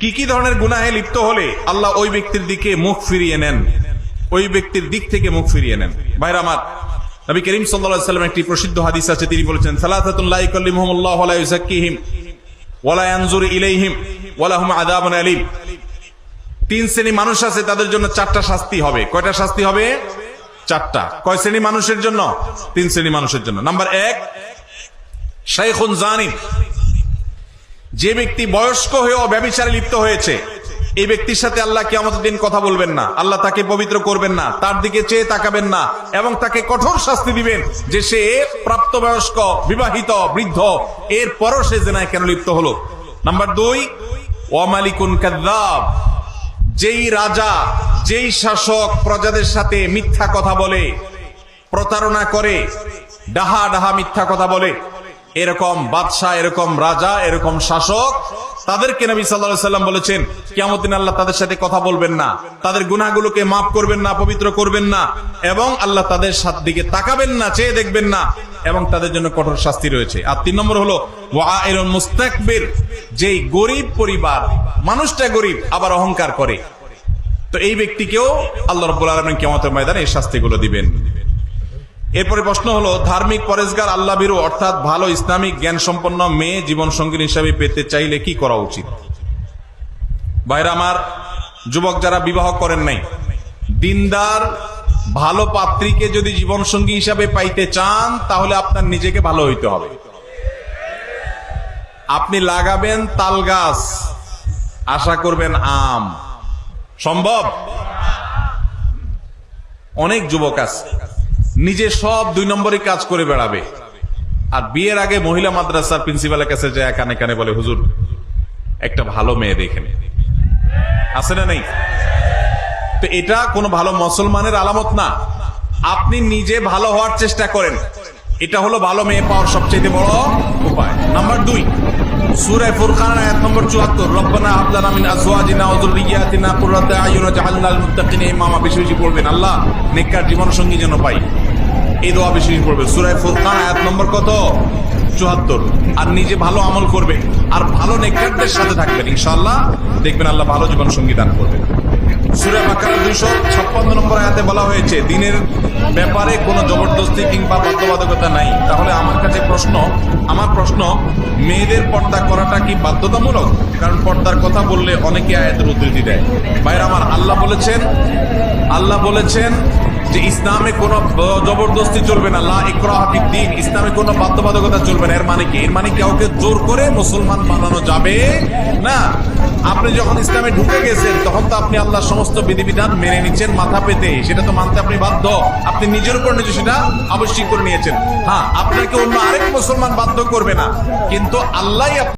কি কি ধরনের গুনাহে লিপ্ত হলে আল্লাহ ওই ব্যক্তির দিকে মুখ ফিরিয়ে নেন? ওই ব্যক্তির দিক থেকে মুখ ফিরিয়ে নেন। ভাইরা নবী করিম সাল্লাল্লাহু সাল্লাম একটি প্রসিদ্ধ হাদিস আছে, তিনি বলেছেন সালাতাতুল লা ইকাল্লিমুহুমুল্লাহ ওয়া লা ইউযাক্কিহিম ওয়া লা ইয়ানজুরু ইলাইহিম ওয়া লাহুম আযাবুন আলীম। তিন শ্রেণি মানুষ আছে, তাদের জন্য চারটা শাস্তি হবে। কয়টা শাস্তি হবে? চারটা। কয় শ্রেণি মানুষের জন্য? তিন শ্রেণি মানুষের জন্য। নাম্বার এক, শাইখুন জানিম। যে ব্যক্তি বয়স্ক হয়েও ব্যবিচারে লিপ্ত হয়েছে, এই ব্যক্তির সাথে আল্লাহ কিয়ামতের দিন কথা বলবেন না। আল্লাহ তাকে পবিত্র করবেন না, তার দিকে চেয়ে তাকাবেন না এবং তাকে কঠোর শাস্তি দিবেন যে সে প্রাপ্তবয়স্ক, বিবাহিত, বৃদ্ধ এর পরও সে জেনায় কেন লিপ্ত হলো? নাম্বার দুই ওয়ামালিকুন কাদ্দাব যেই রাজা, যেই শাসক প্রজাদের সাথে মিথ্যা কথা বলে, প্রতারণা করে, ডাহা ডাহা মিথ্যা কথা বলে এরকম বাদশাহ, এরকম রাজা, এরকম শাসক, তাদেরকে নবী সাল্লাহ সাল্লাম বলেছেন কেমন আল্লাহ তাদের সাথে কথা বলবেন না, তাদের গুনাহগুলোকে মাফ করবেন না, পবিত্র করবেন না, এবং আল্লাহ তাদের সাথ দিকে তাকাবেন না, চেয়ে দেখবেন না, এবং তাদের জন্য কঠোর শাস্তি রয়েছে। আর তিন নম্বর হলো মুস্তাকবির যেই গরিব পরিবার, মানুষটা গরিব, আবার অহংকার করে। তো এই ব্যক্তিকেও আল্লাহ রব্বুল আলমিন কেমতের ময়দানে এই শাস্তিগুলো দিবেন। এরপরে প্রশ্ন হলো, ধার্মিক পরেশগার আল্লাহ বিরু, অর্থাৎ ভালো ইসলামিক জ্ঞান সম্পন্ন মেয়ে জীবন সঙ্গী হিসাবে পেতে চাইলে কি করা উচিত? বাইরে আমার, যুবক যারা বিবাহ করেন নাই, দিনদার ভালো পাত্রীকে যদি জীবন সঙ্গী হিসাবে পাইতে চান, তাহলে আপনার নিজেকে ভালো হইতে হবে। আপনি লাগাবেন তাল গাছ, আশা করবেন আম। সম্ভব? অনেক যুবক আছে। নিজে সব দুই নম্বরই কাজ করে বেড়াবে। আর বিয়ের আগে মহিলা মাদ্রাসার প্রিন্সিপালের কাছে যায় কানে কানে বলে, হুজুর, একটা ভালো মেয়ে দেখেন আছে না নেই? তো এটা কোনো ভালো মুসলমানের আলামত না। আপনি নিজে ভালো হওয়ার চেষ্টা করেন। এটা হলো ভালো মেয়ে পাওয়ার সবচেয়ে বড় উপায়। নাম্বার দুই নম্বর 74 রব্বানা হাব লানা আজওয়াজিনা ওয়া যুররিয়াতিনা কুররাতা আয়ুন ওয়াজআলনা লিল ইমামা। বেশি বেশি পড়বেন। আল্লাহ নেককার জীবন সঙ্গী যেন পাই। এই দোয়া বেশি পড়বে সূরা ফুরকান আয়াত নম্বর কত? 74 আর নিজে ভালো আমল করবে আর ভালো নেককারদের সাথে থাকবেন, ইনশাআল্লাহ। দেখবেন আল্লাহ ভালো জীবন সঙ্গী দান করবে সুরে বাকারের দুইশো ছাপ্পান্ন নম্বর বলা হয়েছে, দিনের ব্যাপারে কোনো জবরদস্তি কিংবা নাই। তাহলে আমার কাছে প্রশ্ন, আমার প্রশ্ন, মেয়েদের পর্দা করাটা কি বাধ্যতামূলক? কারণ পর্দার কথা বললে আয়াতের উদ্ধৃতি দেয়। আমার, আল্লাহ বলেছেন আল্লাহ বলেছেন যে ইসলামে কোনো জবরদস্তি চলবে না, লা ফিদ্দিন ইসলামে কোনো বাধ্যবাধকতা চলবে না। এর মানে কি? এর মানে কাউকে জোর করে মুসলমান বানানো যাবে না? আপনি যখন ইসলামে ঢুকে গেছেন, তখন তো আপনি আল্লাহ সমস্ত বিধিবিধান মেনে নিচ্ছেন মাথা পেতে। সেটা তো মানতে আপনি বাধ্য। আপনি নিজের উপর নিজে সেটা আবশ্যিক করে নিয়েছেন। হ্যাঁ আপনাকে অন্য আরেক মুসলমান বাধ্য করবে না। কিন্তু আল্লাহ